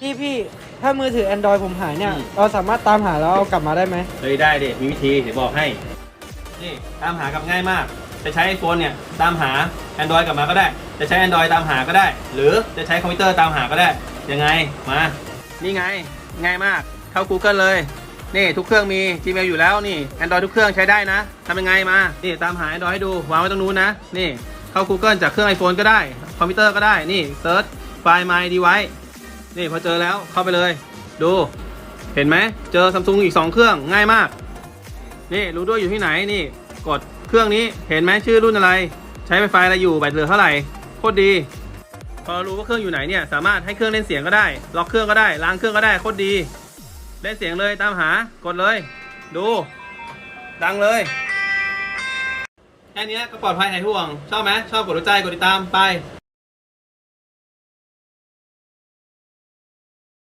พี่พี่ถ้ามือถือ Android ผมหายเนี่ย อืม เราสามารถตามหาแล้วเอากลับมาได้ไหมเฮ้ยได้ดิมีวิธีเดี๋ยวบอกให้ นี่ตามหากับง่ายมาก จะใช้ iPhone เนี่ยตามหา Android กลับมาก็ได้ จะใช้ Android ตามหาก็ได้ หรือจะใช้คอมพิวเตอร์ตามหาก็ได้ ยังไงมา นี่ไง ง่ายมาก เข้า Google เลย นี่ทุกเครื่องมี Gmail อยู่แล้วนี่ Android ทุกเครื่องใช้ได้นะทำยังไงมา นี่ตามหา Android ให้ดูวางไว้ตรงนู้นนะ นี่เข้า Google จากเครื่อง iPhone ก็ได้ คอมพิวเตอร์ก็ได้ นี่ Search Find My Device นี่พอเจอแล้วเข้าไปเลย ดูเห็นไหมเจอซัมซุงอีก 2 เครื่องง่ายมาก นี่รู้ด้วยอยู่ที่ไหนนี่ กดเครื่องนี้เห็นไหมชื่อรุ่นอะไร ใช้ไฟไฟอะไรอยู่แบตเหลือเท่าไหร่โคตรดี พอรู้ว่าเครื่องอยู่ไหนเนี่ยสามารถให้เครื่องเล่นเสียงก็ได้ ล็อกเครื่องก็ได้ล้างเครื่องก็ได้โคตรดีเล่นเสียงเลยตามหากดเลย ดู ดังเลยแค่นี้ก็ปลอดภัยหายห่วง ชอบไหมชอบกดหัวใจกดติดตามไป